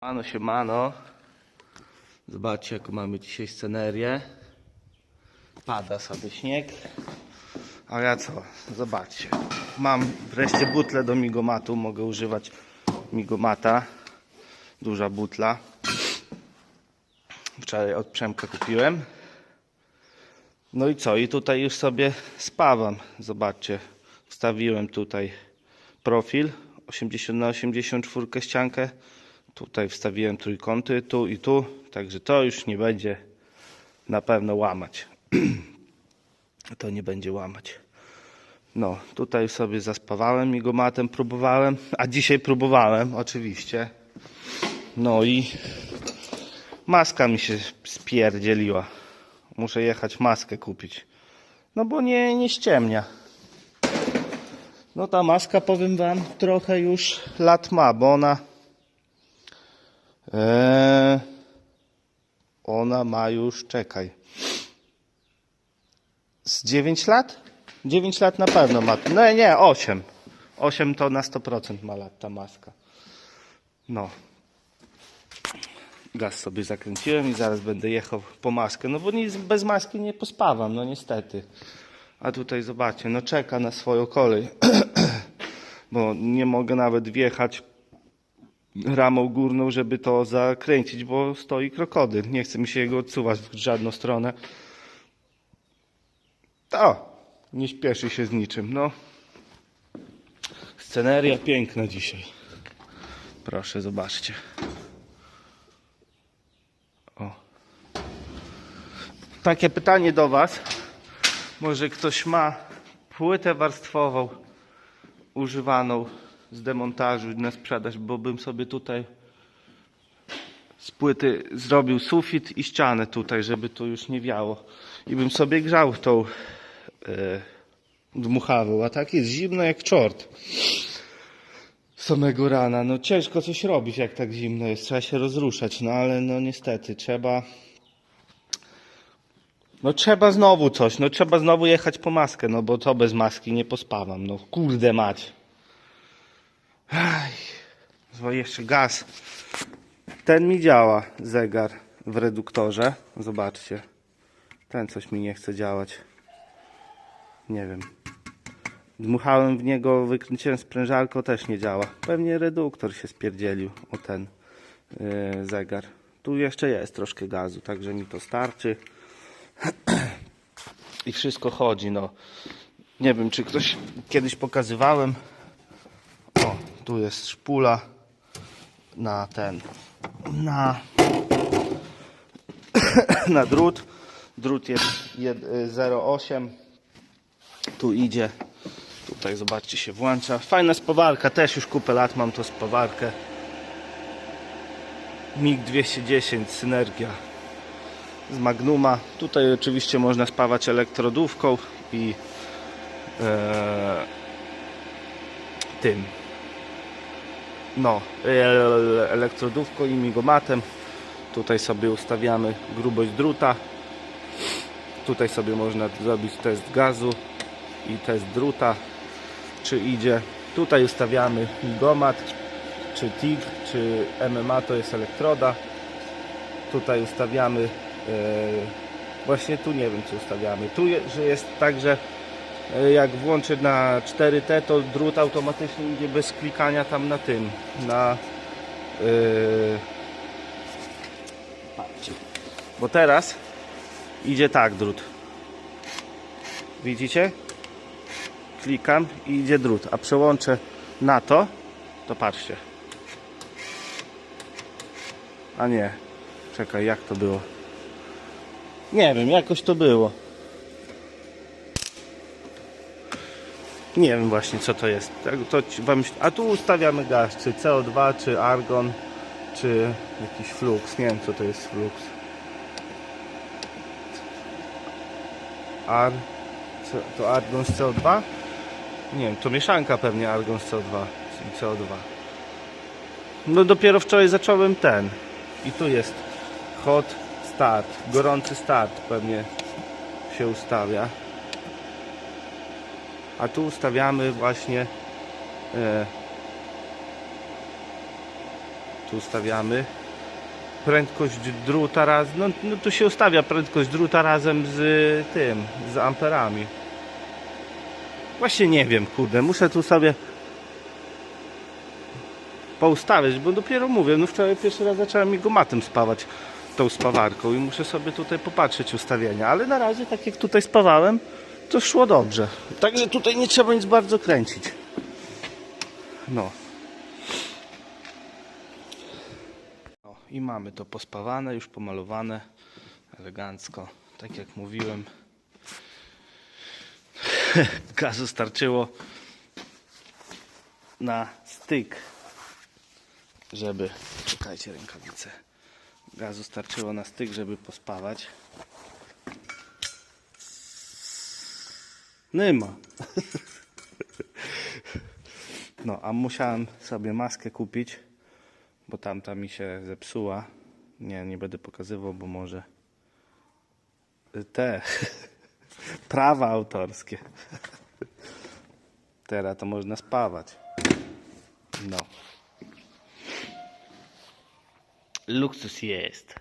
Mano się mano. Zobaczcie jaką mamy dzisiaj scenerię. Pada sobie śnieg. A ja co? Zobaczcie. Mam wreszcie butlę do migomatu. Mogę używać migomata. Duża butla. Wczoraj od Przemka kupiłem. No i co? I tutaj już sobie spawam. Zobaczcie. Wstawiłem tutaj profil 80 na 84 ściankę. Tutaj wstawiłem trójkąty, tu i tu. Także to już nie będzie na pewno łamać. to nie będzie łamać. No, tutaj sobie zaspawałem migomatem, próbowałem. A dzisiaj próbowałem, oczywiście. No i maska mi się spierdzieliła. Muszę jechać maskę kupić. No bo nie, nie ściemnia. No ta maska, powiem wam, trochę już lat ma, bo ona Eee, ona ma już, czekaj. Z 9 lat? 9 lat na pewno ma. No nie, 8. 8 to na 100% ma lat ta maska. No. Gaz sobie zakręciłem i zaraz będę jechał po maskę. No bo nic bez maski nie pospawam, no niestety. A tutaj zobaczcie, no czeka na swoją kolej. bo nie mogę nawet wjechać ramą górną, żeby to zakręcić, bo stoi krokodyl. Nie chce mi się jego odsuwać w żadną stronę. To, nie śpieszy się z niczym. No, sceneria piękna dzisiaj. Proszę, zobaczcie. O. Takie pytanie do Was. Może ktoś ma płytę warstwową używaną z demontażu na sprzedaż, bo bym sobie tutaj z płyty zrobił sufit i ścianę tutaj, żeby tu już nie wiało. I bym sobie grzał tą e, dmuchawą, a tak jest zimno jak czort. Samego rana. No ciężko coś robić, jak tak zimno jest. Trzeba się rozruszać, no ale no niestety trzeba. No trzeba znowu coś, no trzeba znowu jechać po maskę, no bo to bez maski nie pospawam. No kurde mać. Zwo- jeszcze gaz. Ten mi działa, zegar w reduktorze. Zobaczcie. Ten coś mi nie chce działać. Nie wiem. Dmuchałem w niego, wykręciłem sprężarką, też nie działa. Pewnie reduktor się spierdzielił o ten yy, zegar. Tu jeszcze jest troszkę gazu, także mi to starczy. I wszystko chodzi, no. Nie wiem, czy ktoś kiedyś pokazywałem. Tu jest szpula na ten, na, na drut. Drut jest jed- y, 0,8. Tu idzie. Tutaj zobaczcie się włącza. Fajna spawarka, też już kupę lat mam tą spawarkę. MiG 210 Synergia z Magnuma. Tutaj oczywiście można spawać elektrodówką i e, tym no, e- elektrodówką i migomatem. Tutaj sobie ustawiamy grubość druta. Tutaj sobie można zrobić test gazu i test druta, czy idzie. Tutaj ustawiamy migomat, czy TIG, czy MMA to jest elektroda. Tutaj ustawiamy, e, właśnie tu nie wiem co ustawiamy. Tu, że jest tak, że E, jak włączę na 4T, to drut automatycznie idzie bez klikania tam na tym, na yy... Bo teraz idzie tak drut. Widzicie? Klikam i idzie drut, a przełączę na to, to patrzcie. A nie, czekaj, jak to było? Nie wiem, jakoś to było. Nie wiem właśnie co to jest. Tak, To a tu ustawiamy gaz, czy CO2, czy argon, czy jakiś flux. Nie wiem co to jest flux. Ar, to argon z CO2? Nie wiem, to mieszanka pewnie argon z CO2 i CO2. No dopiero wczoraj zacząłem ten. I tu jest hot start, gorący start pewnie się ustawia a tu ustawiamy właśnie e, Tu ustawiamy. Prędkość druta raz. No, no tu się ustawia prędkość druta razem z tym, z amperami. Właśnie nie wiem, kurde, muszę tu sobie poustawiać, bo dopiero mówię, no wczoraj pierwszy raz zacząłem migomatem spawać tą spawarką i muszę sobie tutaj popatrzeć ustawienia, ale na razie tak jak tutaj spawałem, to szło dobrze. Także tutaj nie trzeba nic bardzo kręcić. No. O, I mamy to pospawane, już pomalowane, elegancko, tak jak mówiłem. Gazu starczyło na styk, żeby... Czekajcie rękawice. Gazu starczyło na styk, żeby pospawać. Nie ma. No, a musiałem sobie maskę kupić, bo tamta mi się zepsuła. Nie, nie będę pokazywał, bo może te prawa autorskie. Teraz to można spawać. No. Luksus jest.